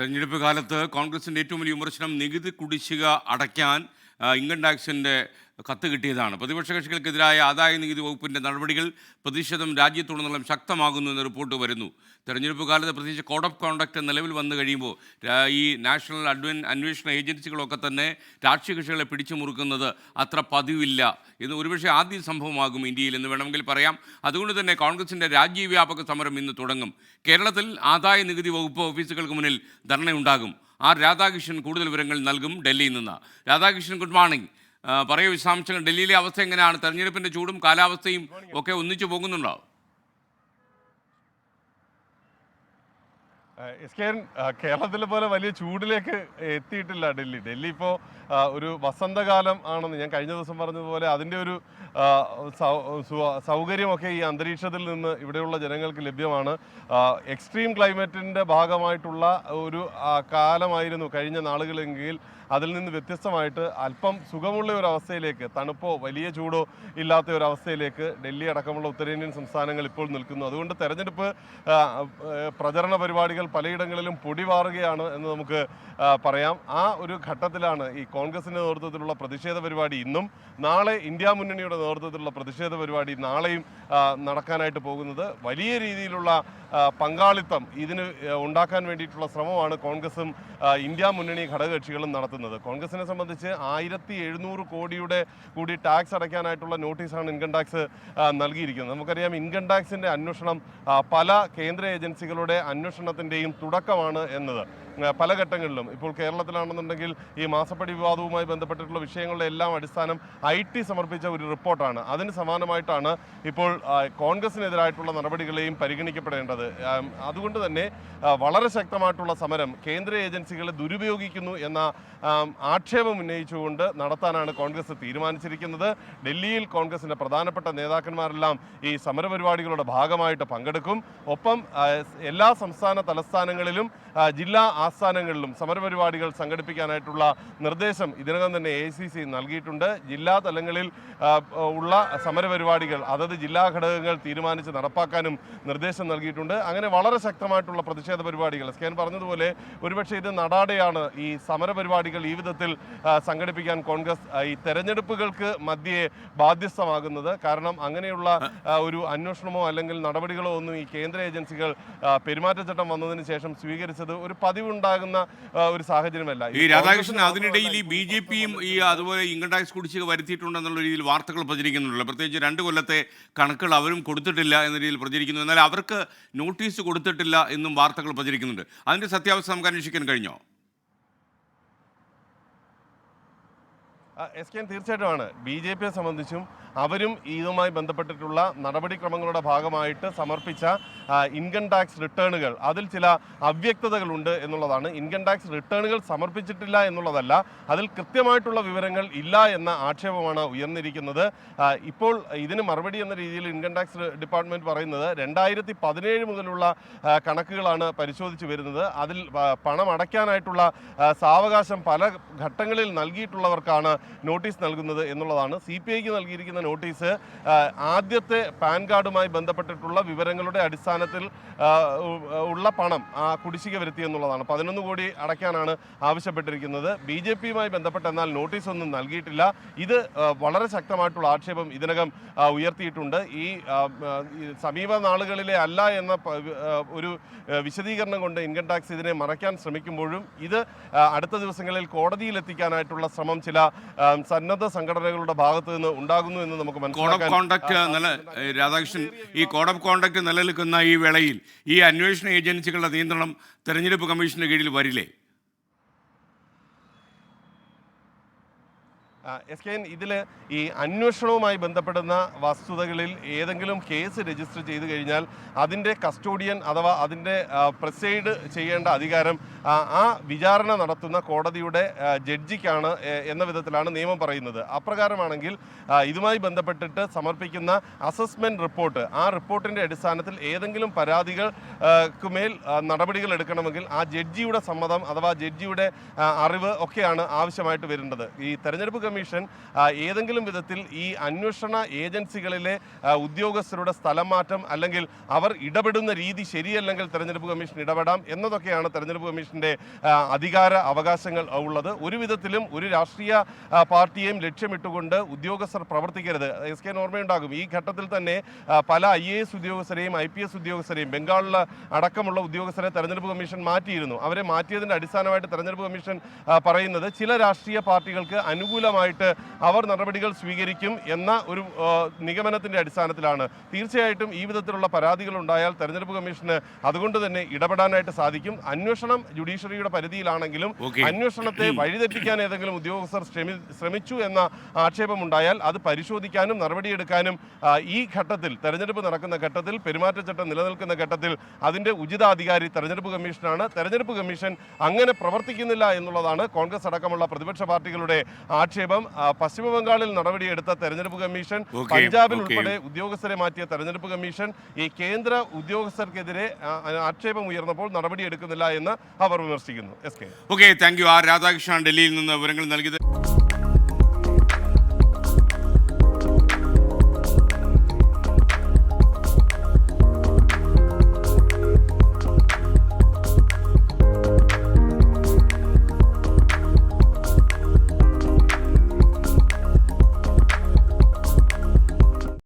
തെരഞ്ഞെടുപ്പ് കാലത്ത് കോൺഗ്രസിന്റെ ഏറ്റവും വലിയ വിമർശനം നികുതി കുടിശ്ശിക അടയ്ക്കാൻ ഇൻകം ടാക്സിന്റെ കത്ത് കിട്ടിയതാണ്. പ്രതിപക്ഷ കക്ഷികൾക്കെതിരായ ആദായ നികുതി വകുപ്പിന്റെ നടപടികൾ പ്രതിഷേധം രാജ്യത്തുടനീളം ശക്തമാകുന്നു എന്ന റിപ്പോർട്ട് വരുന്നു. തെരഞ്ഞെടുപ്പ് കാലത്ത് പ്രത്യേകിച്ച് കോഡ് ഓഫ് കോണ്ടക്ട് നിലവിൽ വന്നു കഴിയുമ്പോൾ ഈ നാഷണൽ അഡ്വൻ അന്വേഷണ ഏജൻസികളൊക്കെ തന്നെ രാഷ്ട്രീയ കക്ഷികളെ പിടിച്ചു മുറുക്കുന്നത് അത്ര പതിവില്ല എന്ന് ഒരുപക്ഷെ ആദ്യ സംഭവമാകും ഇന്ത്യയിൽ എന്ന് വേണമെങ്കിൽ പറയാം. അതുകൊണ്ട് തന്നെ കോൺഗ്രസിന്റെ രാജ്യവ്യാപക സമരം ഇന്ന് തുടങ്ങും. കേരളത്തിൽ ആദായ നികുതി വകുപ്പ് ഓഫീസുകൾക്ക് മുന്നിൽ ധർണയുണ്ടാകും. ആർ രാധാകൃഷ്ണൻ കൂടുതൽ വിവരങ്ങൾ നൽകും ഡൽഹിയിൽ നിന്ന്. Radhakrishnan good morning. പറയൂ വിശദാംശങ്ങൾ ഡൽഹിയിലെ അവസ്ഥ എങ്ങനെയാണ്? തെരഞ്ഞെടുപ്പിന്റെ ചൂടും കാലാവസ്ഥയും ഒക്കെ ഒന്നിച്ചു പോകുന്നുണ്ടോ? എസ് കെ കേരളത്തിലെ പോലെ വലിയ ചൂടിലേക്ക് എത്തിയിട്ടില്ല ഡൽഹി. ഡൽഹി ഇപ്പോൾ ഒരു വസന്തകാലം ആണെന്ന് ഞാൻ കഴിഞ്ഞ ദിവസം പറഞ്ഞതുപോലെ അതിന്റെ ഒരു സൗകര്യമൊക്കെ ഈ അന്തരീക്ഷത്തിൽ നിന്ന് ഇവിടെയുള്ള ജനങ്ങൾക്ക് ലഭ്യമാണ്. എക്സ്ട്രീം ക്ലൈമറ്റിന്റെ ഭാഗമായിട്ടുള്ള ഒരു കാലമായിരുന്നു കഴിഞ്ഞ നാളുകളെങ്കിൽ അതിൽ നിന്ന് വ്യത്യസ്തമായിട്ട് അല്പം സുഖമുള്ള ഒരു അവസ്ഥയിലേക്ക് തണുപ്പോ വലിയ ചൂടോ ഇല്ലാത്ത ഒരു അവസ്ഥയിലേക്ക് ഡൽഹി അടക്കമുള്ള ഉത്തരേന്ത്യൻ സംസ്ഥാനങ്ങൾ ഇപ്പോൾ നിൽക്കുന്നു. അതുകൊണ്ട് തെരഞ്ഞെടുപ്പ് പ്രചരണ പരിപാടികൾ പലയിടങ്ങളിലും പൊടിവാറുകയാണ് എന്ന് നമുക്ക് പറയാം. ആ ഒരു ഘട്ടത്തിലാണ് ഈ കോൺഗ്രസിന്റെ നേതൃത്വത്തിലുള്ള പ്രതിഷേധ പരിപാടി ഇന്നും നാളെ ഇന്ത്യ മുന്നണിയുടെ നേതൃത്വത്തിലുള്ള പ്രതിഷേധ പരിപാടി നാളെയും നടക്കാനായിട്ട് പോകുന്നത്. വലിയ രീതിയിലുള്ള പങ്കാളിത്തം ഇതിന് ഉണ്ടാക്കാൻ വേണ്ടിയിട്ടുള്ള ശ്രമമാണ് കോൺഗ്രസും ഇന്ത്യ മുന്നണി ഘടകകക്ഷികളും നടത്തുന്നത്. കോൺഗ്രസിനെ സംബന്ധിച്ച് ആയിരത്തി എഴുന്നൂറ് കോടിയുടെ കൂടി ടാക്സ് അടയ്ക്കാനായിട്ടുള്ള നോട്ടീസാണ് ഇൻകം ടാക്സ് നൽകിയിരിക്കുന്നത്. നമുക്കറിയാം ഇൻകം ടാക്സിന്റെ അന്വേഷണം പല കേന്ദ്ര ഏജൻസികളുടെ അന്വേഷണത്തിന്റെയും തുടക്കമാണ് എന്നത്. പല ഘട്ടങ്ങളിലും. ഇപ്പോൾ കേരളത്തിലാണെന്നുണ്ടെങ്കിൽ ഈ മാസപ്പടി വിവാദവുമായി ബന്ധപ്പെട്ടിട്ടുള്ള വിഷയങ്ങളുടെ എല്ലാം അടിസ്ഥാനം ഐ ടി സമർപ്പിച്ച ഒരു റിപ്പോർട്ടാണ്. അതിന് സമാനമായിട്ടാണ് ഇപ്പോൾ കോൺഗ്രസിനെതിരായിട്ടുള്ള നടപടികളെയും പരിഗണിക്കപ്പെടേണ്ടത്. അതുകൊണ്ട് തന്നെ വളരെ ശക്തമായിട്ടുള്ള സമരം കേന്ദ്ര ഏജൻസികളെ ദുരുപയോഗിക്കുന്നു എന്ന ആക്ഷേപം ഉന്നയിച്ചുകൊണ്ട് നടത്താനാണ് കോൺഗ്രസ് തീരുമാനിച്ചിരിക്കുന്നത്. ഡൽഹിയിൽ കോൺഗ്രസിന്റെ പ്രധാനപ്പെട്ട നേതാക്കന്മാരെല്ലാം ഈ സമരപരിപാടികളുടെ ഭാഗമായിട്ട് പങ്കെടുക്കും. ഒപ്പം എല്ലാ സംസ്ഥാന തലസ്ഥാനങ്ങളിലും ജില്ലാ ആസ്ഥാനങ്ങളിലും സമരപരിപാടികൾ സംഘടിപ്പിക്കാനായിട്ടുള്ള നിർദ്ദേശം ഇതിനകം തന്നെ എ സി സി നൽകിയിട്ടുണ്ട്. ജില്ലാ തലങ്ങളിൽ ഉള്ള സമരപരിപാടികൾ അതത് ജില്ലാ ഘടകങ്ങൾ തീരുമാനിച്ച് നടപ്പാക്കാനും നിർദ്ദേശം നൽകിയിട്ടുണ്ട്. അങ്ങനെ വളരെ ശക്തമായിട്ടുള്ള പ്രതിഷേധ പരിപാടികൾ. സ്കാൻ പറഞ്ഞതുപോലെ ഒരുപക്ഷെ ഇത് നടാടെയാണ് ഈ സമരപരിപാടികൾ ഈ വിധത്തിൽ സംഘടിപ്പിക്കാൻ കോൺഗ്രസ് ഈ തെരഞ്ഞെടുപ്പുകൾക്ക് മധ്യേ ബാധ്യസ്ഥമാകുന്നത്. കാരണം അങ്ങനെയുള്ള ഒരു അന്വേഷണമോ അല്ലെങ്കിൽ നടപടികളോ ഒന്നും ഈ കേന്ദ്ര ഏജൻസികൾ പെരുമാറ്റച്ചട്ടം വന്നതിന് ശേഷം സ്വീകരിച്ചത് ഒരു പതിവുണ്ടാകുന്ന ആ, ഒരു സാഹചര്യമല്ല. ഈ രാധാകൃഷ്ണൻ അതിനിടയിൽ ഈ ബി ജെ പിയും ഈ അതുപോലെ ഇൻകം ടാക്സ് കുടിശ്ശിക വരുത്തിയിട്ടുണ്ടെന്നുള്ള രീതിയിൽ വാർത്തകൾ പ്രചരിക്കുന്നുണ്ടല്ലോ. പ്രത്യേകിച്ച് രണ്ട് കൊല്ലത്തെ കണക്കുകൾ അവരും കൊടുത്തിട്ടില്ല എന്ന രീതിയിൽ പ്രചരിക്കുന്നു. എന്നാൽ അവർക്ക് നോട്ടീസ് കൊടുത്തിട്ടില്ല എന്നും വാർത്തകൾ പ്രചരിക്കുന്നുണ്ട്. അതിന്റെ സത്യാവസ്ഥ നമുക്ക് അന്വേഷിക്കാൻ കഴിഞ്ഞോ? എസ് കെ തീർച്ചയായിട്ടുമാണ്. ബി ജെ പിയെ സംബന്ധിച്ചും അവരും ഇതുമായി ബന്ധപ്പെട്ടിട്ടുള്ള നടപടിക്രമങ്ങളുടെ ഭാഗമായിട്ട് സമർപ്പിച്ച ഇൻകം ടാക്സ് റിട്ടേണുകൾ അതിൽ ചില അവ്യക്തതകളുണ്ട് എന്നുള്ളതാണ്. ഇൻകം ടാക്സ് റിട്ടേണുകൾ സമർപ്പിച്ചിട്ടില്ല എന്നുള്ളതല്ല അതിൽ കൃത്യമായിട്ടുള്ള വിവരങ്ങൾ ഇല്ല എന്ന ആക്ഷേപമാണ് ഉയർന്നിരിക്കുന്നത്. ഇപ്പോൾ ഇതിന് മറുപടി എന്ന രീതിയിൽ ഇൻകം ടാക്സ് ഡിപ്പാർട്ട്മെന്റ് പറയുന്നത് രണ്ടായിരത്തി പതിനേഴ് മുതലുള്ള കണക്കുകളാണ് പരിശോധിച്ച് വരുന്നത്. അതിൽ പണം അടയ്ക്കാനായിട്ടുള്ള സാവകാശം പല ഘട്ടങ്ങളിൽ നൽകിയിട്ടുള്ളവർക്കാണ് നോട്ടീസ് നൽകുന്നത് എന്നുള്ളതാണ്. സി പി ഐക്ക് നൽകിയിരിക്കുന്ന നോട്ടീസ് ആദ്യത്തെ പാൻ കാർഡുമായി ബന്ധപ്പെട്ടിട്ടുള്ള വിവരങ്ങളുടെ അടിസ്ഥാനത്തിൽ ഉള്ള പണം ആ കുടിശ്ശിക വരുത്തി എന്നുള്ളതാണ്. പതിനൊന്ന് കോടി അടയ്ക്കാനാണ് ആവശ്യപ്പെട്ടിരിക്കുന്നത്. ബി ജെ പിയുമായി ബന്ധപ്പെട്ട് എന്നാൽ നോട്ടീസ് ഒന്നും നൽകിയിട്ടില്ല. ഇത് വളരെ ശക്തമായിട്ടുള്ള ആക്ഷേപം ഇതിനകം ഉയർത്തിയിട്ടുണ്ട്. ഈ സമീപ നാളുകളിലെ അല്ല എന്ന ഒരു വിശദീകരണം കൊണ്ട് ഇൻകം ടാക്സ് ഇതിനെ മറയ്ക്കാൻ ശ്രമിക്കുമ്പോഴും ഇത് അടുത്ത ദിവസങ്ങളിൽ കോടതിയിൽ എത്തിക്കാനായിട്ടുള്ള ശ്രമം ചില സന്നദ്ധ സംഘടനകളുടെ ഭാഗത്ത് നിന്ന് ഉണ്ടാകുന്നു എന്ന് നമുക്ക് കോഡ് ഓഫ് മനസ്സിലാക്കാൻ കോണ്ടക്ട് നില രാധാകൃഷ്ണൻ ഈ കോഡ് ഓഫ് കോണ്ടക്ട് നിലനിൽക്കുന്ന ഈ വേളയിൽ ഈ അന്വേഷണ ഏജൻസികളുടെ നിയന്ത്രണം തെരഞ്ഞെടുപ്പ് കമ്മീഷന് കീഴിൽ വരില്ലേ? എസ് കെ ഇതിൽ ഈ അന്വേഷണവുമായി ബന്ധപ്പെടുന്ന വസ്തുതകളിൽ ഏതെങ്കിലും കേസ് രജിസ്റ്റർ ചെയ്തു കഴിഞ്ഞാൽ അതിന്റെ കസ്റ്റോഡിയൻ അഥവാ അതിന്റെ പ്രസൈഡ് ചെയ്യേണ്ട അധികാരം ആ, വിചാരണ നടത്തുന്ന കോടതിയുടെ ജഡ്ജിക്കാണ് എന്ന വിധത്തിലാണ് നിയമം പറയുന്നത്. അപ്രകാരമാണെങ്കിൽ ഇതുമായി ബന്ധപ്പെട്ടിട്ട് സമർപ്പിക്കുന്ന അസസ്മെന്റ് റിപ്പോർട്ട് ആ റിപ്പോർട്ടിന്റെ അടിസ്ഥാനത്തിൽ ഏതെങ്കിലും പരാതികൾക്ക് മേൽ നടപടികൾ എടുക്കണമെങ്കിൽ ആ ജഡ്ജിയുടെ സമ്മതം അഥവാ ജഡ്ജിയുടെ അറിവ് ഒക്കെയാണ് ആവശ്യമായിട്ട് വരേണ്ടത് ഈ തെരഞ്ഞെടുപ്പ് കമ്മീഷൻ കമ്മീഷൻ ഏതെങ്കിലും വിധത്തിൽ ഈ അന്വേഷണ ഏജൻസികളിലെ ഉദ്യോഗസ്ഥരുടെ സ്ഥലം മാറ്റം അല്ലെങ്കിൽ അവർ ഇടപെടുന്ന രീതി ശരിയല്ലെങ്കിൽ തെരഞ്ഞെടുപ്പ് കമ്മീഷൻ ഇടപെടാം എന്നതൊക്കെയാണ് തെരഞ്ഞെടുപ്പ് കമ്മീഷന്റെ അധികാര അവകാശങ്ങൾ ഉള്ളത്. ഒരു വിധത്തിലും ഒരു രാഷ്ട്രീയ പാർട്ടിയെയും ലക്ഷ്യമിട്ടുകൊണ്ട് ഉദ്യോഗസ്ഥർ പ്രവർത്തിക്കരുത്. എസ് കെ ഓർമ്മയുണ്ടാകും ഈ ഘട്ടത്തിൽ തന്നെ പല ഐ എ എസ് ഉദ്യോഗസ്ഥരെയും ഐ പി എസ് ഉദ്യോഗസ്ഥരെയും ബംഗാളിൽ അടക്കമുള്ള ഉദ്യോഗസ്ഥരെ തെരഞ്ഞെടുപ്പ് കമ്മീഷൻ മാറ്റിയിരുന്നു. അവരെ മാറ്റിയതിന്റെ അടിസ്ഥാനമായിട്ട് തെരഞ്ഞെടുപ്പ് കമ്മീഷൻ പറയുന്നത് ചില രാഷ്ട്രീയ പാർട്ടികൾക്ക് അനുകൂലമായിട്ട് അവർ നടപടികൾ സ്വീകരിക്കും എന്ന ഒരു നിഗമനത്തിന്റെ നിഗമനത്തിന്റെ അടിസ്ഥാനത്തിലാണ്. തീർച്ചയായിട്ടും ഈ വിധത്തിലുള്ള പരാതികൾ ഉണ്ടായാൽ തെരഞ്ഞെടുപ്പ് കമ്മീഷന് അതുകൊണ്ട് തന്നെ ഇടപെടാനായിട്ട് സാധിക്കും. അന്വേഷണം ജുഡീഷ്യറിയുടെ പരിധിയിലാണെങ്കിലും അന്വേഷണത്തെ വഴിതെറ്റിക്കാൻ ഏതെങ്കിലും ഉദ്യോഗസ്ഥർ ശ്രമിച്ചു എന്ന ആക്ഷേപമുണ്ടായാൽ അത് പരിശോധിക്കാനും നടപടിയെടുക്കാനും ഈ ഘട്ടത്തിൽ തെരഞ്ഞെടുപ്പ് നടക്കുന്ന ഘട്ടത്തിൽ പെരുമാറ്റച്ചട്ടം നിലനിൽക്കുന്ന ഘട്ടത്തിൽ അതിന്റെ ഉചിതാധികാരി തെരഞ്ഞെടുപ്പ് കമ്മീഷനാണ്. തെരഞ്ഞെടുപ്പ് കമ്മീഷൻ അങ്ങനെ പ്രവർത്തിക്കുന്നില്ല എന്നുള്ളതാണ് കോൺഗ്രസ് അടക്കമുള്ള പ്രതിപക്ഷ പാർട്ടികളുടെ ആക്ഷേപം. ആ, പശ്ചിമ ബംഗാളിൽ നടപടിയെടുത്ത തെരഞ്ഞെടുപ്പ് കമ്മീഷൻ പഞ്ചാബിൽ ഉൾപ്പെടെ ഉദ്യോഗസ്ഥരെ മാറ്റിയ തെരഞ്ഞെടുപ്പ് കമ്മീഷൻ ഈ കേന്ദ്ര ഉദ്യോഗസ്ഥർക്കെതിരെ ആക്ഷേപം ഉയർന്നപ്പോൾ നടപടിയെടുക്കുന്നില്ല എന്ന് അവർ വിമർശിക്കുന്നു. S K. Okay thank you R Radhakrishnan ഡൽഹിയിൽ നിന്ന് വിവരങ്ങൾ നൽകിയത്